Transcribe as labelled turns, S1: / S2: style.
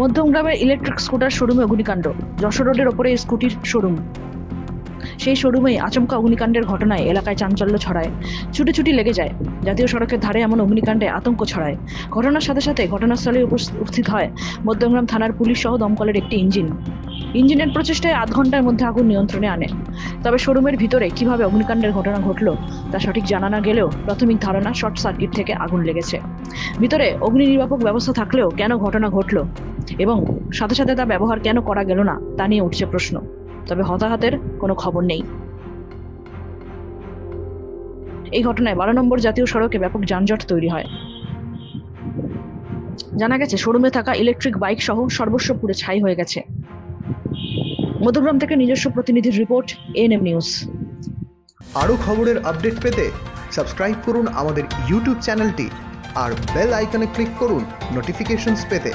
S1: মধ্যমগ্রামের electric scooter শোরুমে অগ্নিকাণ্ড। যশোর রোডের ওপরে স্কুটির শোরুম সেই শোরুমেই আচমকা অগ্নিকাণ্ডের ঘটনায় এলাকায় চাঞ্চল্য ছড়ায়। ছুটি ছুটি লেগে যায়। জাতীয় সড়কের ধারে এমন অগ্নিকাণ্ডে আতঙ্ক ছড়ায়। ঘটনার সাথে সাথে ঘটনাস্থলে উপস্থিত হয় মধ্যমগ্রাম থানার পুলিশ সহ দমকলের একটি ইঞ্জিন। ইঞ্জিনের প্রচেষ্টায় আধ ঘণ্টার মধ্যে আগুন নিয়ন্ত্রণে আনে। তবে শোরুমের ভিতরে কীভাবে অগ্নিকাণ্ডের ঘটনা ঘটলো, তা সঠিক জানা না গেলেও প্রাথমিক ধারণা শর্ট সার্কিট থেকে আগুন লেগেছে। ভিতরে অগ্নি নির্বাপক ব্যবস্থা থাকলেও কেন ঘটনা ঘটলো এবং সাথে সাথে তা ব্যবহার কেন করা গেল না, তা নিয়ে উঠছে প্রশ্ন। তবে হতাহতের কোনো খবর নেই। এই ঘটনায় বারো নম্বর জাতীয় সড়কে ব্যাপক যানজট তৈরি হয়। জানা গেছে, শোরুমে থাকা ইলেকট্রিক বাইক সহ সর্বস্ব পুড়ে ছাই হয়ে গেছে। মধ্যগ্রাম থেকে নিজস্ব প্রতিনিধির রিপোর্ট এএনএম নিউজ।
S2: আরও খবরের আপডেট পেতে সাবস্ক্রাইব করুন আমাদের ইউটিউব চ্যানেলটি আর বেল আইকনে ক্লিক করুন নোটিফিকেশনস পেতে।